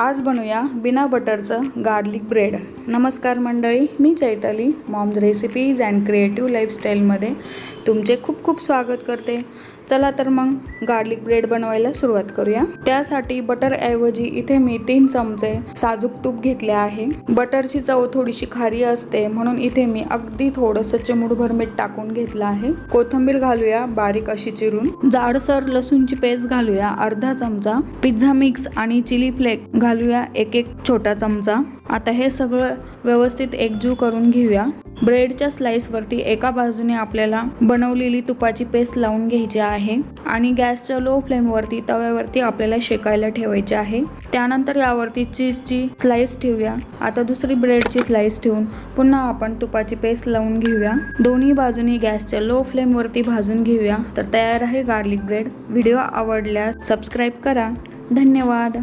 आज बनवूया बिना बटरचं गार्लिक ब्रेड नमस्कार मंडळी मी Chaitali moms recipes and creative लाईफस्टाईलमध्ये तुमचे खूप खूप स्वागत करते. चला तर मग गार्लिक ब्रेड बनवायला सुरुवात करूया. त्यासाठी बटरऐवजी इथे मी तीन चमचे साजूक तूप घेतले आहे. बटरची चव थोडीशी खारी असते म्हणून इथे मी अगदी थोडंसं चिमुडभर मीठ टाकून घेतलं आहे. कोथिंबीर घालूया बारीक अशी चिरून. जाडसर लसूणची पेस्ट घालूया अर्धा चमचा. पिझ्झा मिक्स आणि चिली फ्लेक घालूया एक एक छोटा चमचा. आता हे सगळं व्यवस्थित एकजीव करून घेऊया. ब्रेडच्या स्लाइसवरती एका बाजूने आपल्याला बनवलेली तुपाची पेस्ट लावून घ्यायची आहे आणि गॅसच्या लो फ्लेमवरती तव्यावरती आपल्याला शेकायला ठेवायचे आहे. त्यानंतर यावरती चीजची स्लाइस ठेवूया. आता दुसरी ब्रेडची स्लाइस ठेवून पुन्हा आपण तुपाची पेस्ट लावून घेऊया. दोन्ही बाजूनी गॅसच्या लो फ्लेमवरती भाजून घेऊया. तर तयार आहे गार्लिक ब्रेड. व्हिडिओ आवडल्यास सबस्क्राईब करा. धन्यवाद.